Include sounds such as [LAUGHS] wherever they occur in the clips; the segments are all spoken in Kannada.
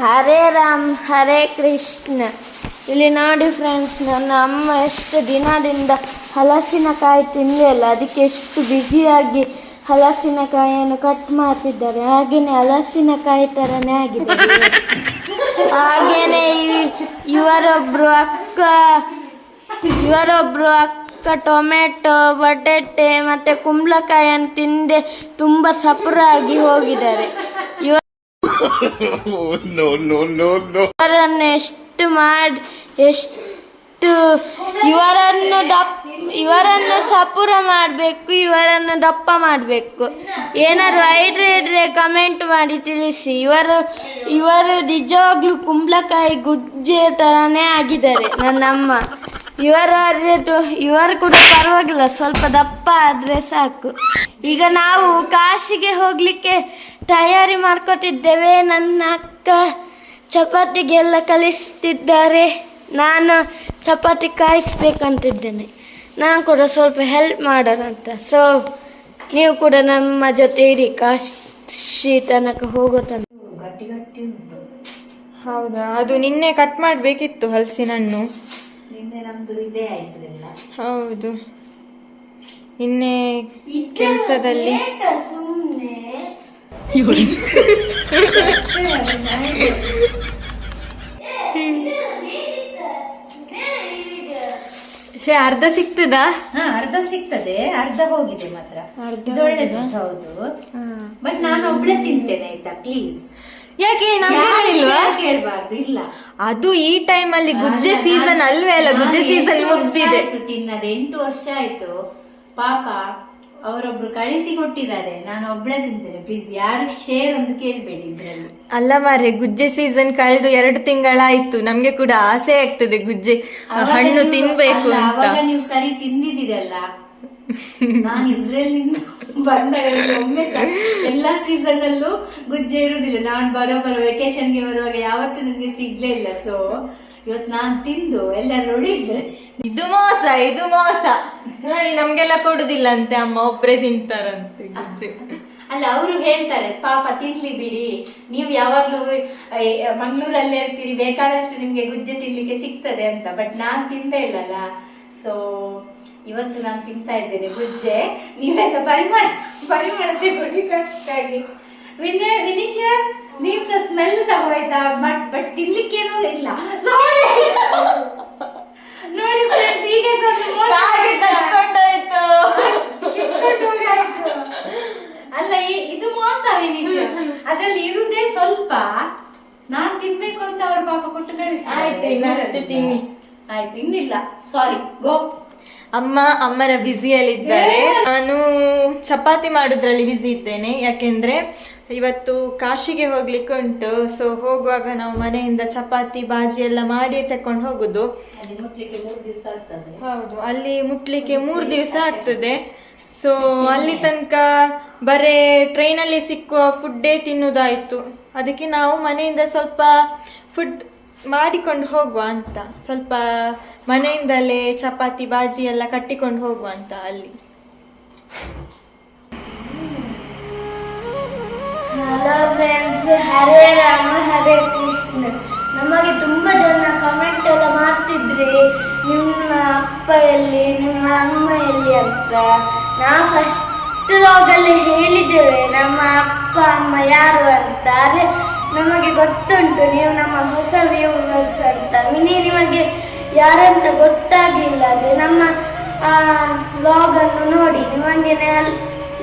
ಹರೇ ರಾಮ್, ಹರೇ ಕೃಷ್ಣ. ಇಲ್ಲಿ ನೋಡಿ ಫ್ರೆಂಡ್ಸ್ ನನ್ನ ಅಮ್ಮ ಎಷ್ಟು ದಿನದಿಂದ ಹಲಸಿನಕಾಯಿ ತಿನ್ನಲಿಲ್ಲ ಅದಕ್ಕೆ ಎಷ್ಟು ಬ್ಯುಸಿಯಾಗಿ ಹಲಸಿನಕಾಯಿಯನ್ನು ಕಟ್ ಮಾಡ್ತಿದ್ದಾರೆ. ಹಾಗೆಯೇ ಹಲಸಿನಕಾಯಿ ಥರನೇ ಆಗಿದೆ. ಹಾಗೇನೆ ಇವರೊಬ್ಬರು ಅಕ್ಕ, ಇವರೊಬ್ರು ಅಕ್ಕ ಟೊಮೆಟೊ, ಬಟಾಟೆ ಮತ್ತೆ ಕುಂಬಳಕಾಯಿಯನ್ನು ತಿಂದೆ ತುಂಬ ಸಪುರಾಗಿ ಹೋಗಿದ್ದಾರೆ. [LAUGHS] ಎಷ್ಟು ಮಾಡಿ, ಎಷ್ಟು ಇವರನ್ನು ದಪ್ಪ, ಇವರನ್ನು ಸಪುರ ಮಾಡಬೇಕು, ಇವರನ್ನು ದಪ್ಪ ಮಾಡಬೇಕು. ಏನಾದ್ರು ಐಡ್ರೆ ಇದ್ರೆ ಕಮೆಂಟ್ ಮಾಡಿ ತಿಳಿಸಿ. ಇವರು ಇವರು ನಿಜವಾಗ್ಲೂ ಕುಂಬಳಕಾಯಿ ಗುಜ್ಜೆ ಥರನೇ ಆಗಿದ್ದಾರೆ, ನನ್ನಮ್ಮ. ಇವರು ಇವರು ಕೂಡ ಪರವಾಗಿಲ್ಲ, ಸ್ವಲ್ಪ ದಪ್ಪ ಆದರೆ ಸಾಕು. ಈಗ ನಾವು ಕಾಶಿಗೆ ಹೋಗ್ಲಿಕ್ಕೆ ತಯಾರಿ ಮಾಡ್ಕೊತಿದ್ದೇವೆ. ನನ್ನ ಅಕ್ಕ ಚಪಾತಿಗೆಲ್ಲ ಕಲಿಸ್ತಿದ್ದಾರೆ. ನಾನು ಚಪಾತಿ ಕಾಯಿಸ್ಬೇಕಂತಿದ್ದೇನೆ. ನಾನು ಕೂಡ ಸ್ವಲ್ಪ ಹೆಲ್ಪ್ ಮಾಡೋಣ ಅಂತ ಸೊ ನೀವು ಕೂಡ ನಮ್ಮ ಜೊತೆ ಇರಿ. ಕಾಶಿ ತನಕ ಹೋಗೋ ತನಕ. ಹೌದಾ? ಅದು ನಿನ್ನೆ ಕಟ್ ಮಾಡಬೇಕಿತ್ತು ಹಲಸಿನ ಹಣ್ಣು ಹೌದು. ನಿನ್ನೆ ಕೆಲಸದಲ್ಲಿ? ಶೇ ಅರ್ಧ ಸಿಗ್ತದಾ? ಹಾ ಅರ್ಧ ಸಿಗ್ತದೆ ಅರ್ಧ ಹೋಗಿದೆ ಮಾತ್ರ. ಅರ್ಧ ಒಳ್ಳೇದು ಹೌದು. ಬಟ್ ನಾನು ಒಬ್ಳೆ ತಿಂತೇನೆ ಆಯ್ತಾ? ಪ್ಲೀಸ್ ಯಾಕೆ ಕೇಳಬಾರ್ದು ಇಲ್ಲ. ಅದು ಈ ಟೈಮ್ ಅಲ್ಲಿ ಗುಜ್ಜೆ ಸೀಸನ್ ಅಲ್ವೇ ಅಲ್ಲ ಗುಜ್ಜೆ ಸೀಸನ್ ಮುಗ್ದಿದೆ ತಿನ್ನದೆ ಎಂಟು ವರ್ಷ ಆಯ್ತು. ಪಾಪ ಅವರೊಬ್ರು ಕಳಿಸಿ ಕೊಟ್ಟಿದ್ದಾರೆ ನಾನು ಒಬ್ಳೆ ತಿಂತೇನೆ. ಪ್ಲೀಸ್ ಯಾರು ಶೇರ್ ಅಂತ ಕೇಳ್ಬೇಡಿ ಇದ್ರಲ್ಲಿ. ಅಲ್ಲ ಮಾರೆ ಗುಜ್ಜೆ ಸೀಸನ್ ಕಳೆದು ಎರಡು ತಿಂಗಳಾಯ್ತು. ನಮ್ಗೆ ಕೂಡ ಆಸೆ ಆಗ್ತದೆ ಗುಜ್ಜೆ ಹಣ್ಣು ತಿನ್ಬೇಕು ಅಂತ. ಅವಾಗ ನೀವು ಸರಿ ತಿಂದಿದ್ದೀರಲ್ಲ? ನಾನು ಇಸ್ರೇಲ್ನಿಂದ ಬಂದಾಗ ಒಮ್ಮೆ ಸಹ ಎಲ್ಲಾ ಸೀಸನ್ ಅಲ್ಲೂ ಗುಜ್ಜೆ ಇರುದಿಲ್ಲ ನಾನು ಬರೋಬ್ಬರ ವೆಕೇಶನ್ಗೆ ಬರುವಾಗ ಯಾವತ್ತೂ ನನಗೆ ಸಿಗ್ಲೇ ಇಲ್ಲ. ಸೊ ಇವತ್ತು ನಾನು ತಿಂದು ಎಲ್ಲರೂ ಉಳಿದ್ರೆ ಇದು ಮೋಸ ಇದು ಮೋಸ. ನಮ್ಗೆಲ್ಲ ಕೊಡುದಿಲ್ಲ ಅಂತೆ ಅಮ್ಮ ಒಬ್ಬರೇ ತಿಂತಾರಂತೆ ಅಲ್ಲ ಅವರು ಹೇಳ್ತಾರೆ ಪಾಪ ತಿನ್ಲಿ ಬಿಡಿ. ನೀವು ಯಾವಾಗ್ಲೂ ಮಂಗಳೂರಲ್ಲೇ ಇರ್ತೀರಿ ಬೇಕಾದಷ್ಟು ನಿಮ್ಗೆ ಗುಜ್ಜೆ ತಿನ್ಲಿಕ್ಕೆ ಸಿಗ್ತದೆ ಅಂತ. ಬಟ್ ನಾನು ತಿಂದೇ ಇಲ್ಲಲ್ಲ. ಸೊ ಇವತ್ತು ನಾನು ತಿಂತಾ ಇದ್ದೇನೆ ಗುಜ್ಜೆ. ನೀವೆಲ್ಲ ಪರಿಮಾಣ ಪರಿಮಾಣ ತಗೊಳ್ಳಿ ಕರೆಕ್ಟಾಗಿ ವಿನಯ ವಿನಿಶಾ ನೀನ್ಸ ಸಹ ಸ್ಮೆಲ್ ತಗೋಯ್ತಾ ಬಟ್ ಬಟ್ ತಿನ್ಲಿಕ್ಕೇನೂ ಇಲ್ಲ. ನೋಡಿ ಫ್ರೆಂಡ್ಸ್ ಈಗ. ಅಲ್ಲ ಇದು ಮೋಸ ವಿನಿಶ್. ಅದ್ರಲ್ಲಿ ಇರುದೇ ಸ್ವಲ್ಪ. ನಾನ್ ತಿನ್ಬೇಕು ಅಂತ ಅವ್ರ ಪಾಪ ಕೊಟ್ಟು ತಿನ್ನಿ. ಆಯ್ತು ಇನ್ನಿಲ್ಲ. ಸಾರಿ ಗೋ ಅಮ್ಮ ಅಮ್ಮನ ಬ್ಯುಸಿಯಲ್ಲಿದ್ದಾರೆ ನಾನು ಚಪಾತಿ ಮಾಡೋದ್ರಲ್ಲಿ ಬ್ಯುಸಿ ಇದ್ದೇನೆ. ಯಾಕೆಂದ್ರೆ ಇವತ್ತು ಕಾಶಿಗೆ ಹೋಗ್ಲಿಕ್ಕೆ ಉಂಟು. ಸೊ ಹೋಗುವಾಗ ನಾವು ಮನೆಯಿಂದ ಚಪಾತಿ ಬಾಜಿ ಎಲ್ಲ ಮಾಡಿ ತಕೊಂಡು ಹೋಗುದು. ಹೌದು ಅಲ್ಲಿ ಮುಟ್ಲಿಕ್ಕೆ ಮೂರು ದಿವಸ ಆಗ್ತದೆ. ಸೊ ಅಲ್ಲಿ ತನಕ ಬರೇ ಟ್ರೈನಲ್ಲಿ ಸಿಕ್ಕುವ ಫುಡ್ಡೇ ತಿನ್ನೋದಾಯಿತು ಅದಕ್ಕೆ ನಾವು ಮನೆಯಿಂದ ಸ್ವಲ್ಪ ಫುಡ್ ಮಾಡಿಕೊಂಡು ಹೋಗುವ ಅಂತ. ಸ್ವಲ್ಪ ಮನೆಯಿಂದಲೇ ಚಪಾತಿ ಬಾಜಿ ಎಲ್ಲ ಕಟ್ಟಿಕೊಂಡು ಹೋಗುವ ಅಂತ ಅಲ್ಲಿ. ಹಲೋ ಫ್ರೆಂಡ್ಸ್ ಹರೇ ರಾಮ ಹರೇ ಕೃಷ್ಣ ನಮಗೆ ತುಂಬ ಜನ ಕಮೆಂಟ್ ಎಲ್ಲ ಮಾಡ್ತಿದ್ರಿ ನಿಮ್ಮ ಅಪ್ಪ ಎಲ್ಲಿ ನಿಮ್ಮ ಅಮ್ಮ ಎಲ್ಲಿ ಅಂತ. ನಾವು ಫಸ್ಟ್ ಲಾಗಲ್ಲಿ ಹೇಳಿದ್ದೇವೆ, ನಮ್ಮ ಅಪ್ಪ, ಅಮ್ಮ ಯಾರು ಅಂತ. ಆದರೆ ನಮಗೆ ಗೊತ್ತುಂಟು, ನೀವು ನಮ್ಮ ಹೊಸ ವ್ಯೂವರ್ಸ್ ಅಂತ. ಮಿನಿ ನಿಮಗೆ ಯಾರಂತ ಗೊತ್ತಾಗಲಿಲ್ಲ. ಅಂದರೆ ನಮ್ಮ ಲಾಗನ್ನು ನೋಡಿ, ನಿಮಗೆ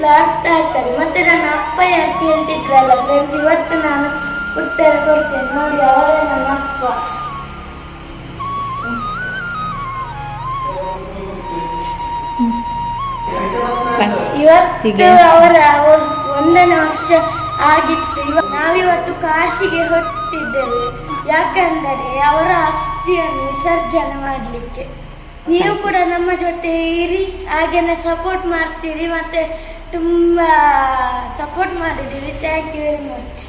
ಅರ್ಥ ಆಗ್ತದೆ. ಮತ್ತೆ ನನ್ನ ಅಪ್ಪ ಯಾಕೆ ಕೇಳ್ತಿದ್ರಲ್ಲ ಫ್ರೆಂಡ್ಸ್ ಇವತ್ತು ನಾನು ಉತ್ತರ ಕೊಡ್ತೇನೆ. ನೋಡಿ ಅವರೇ ನನ್ನ ಅಪ್ಪ. ಇವತ್ತು ಅವರ ಒಂದನೇ ವರ್ಷ ಆಗಿತ್ತು. ನಾವಿವತ್ತು ಕಾಶಿಗೆ ಹೊರಟಿದ್ದೇವೆ. ಯಾಕಂದರೆ ಅವರ ಅಸ್ಥಿಯನ್ನು ವಿಸರ್ಜನೆ ಮಾಡಲಿಕ್ಕೆ. ನೀವು ಕೂಡ ನಮ್ಮ ಜೊತೆ ಇರಿ. ಹಾಗೇನೆ ಸಪೋರ್ಟ್ ಮಾಡ್ತೀರಿ. ಮತ್ತೆ ತುಂಬ ಸಪೋರ್ಟ್ ಮಾಡಿದ್ದೀವಿ. Thank you very much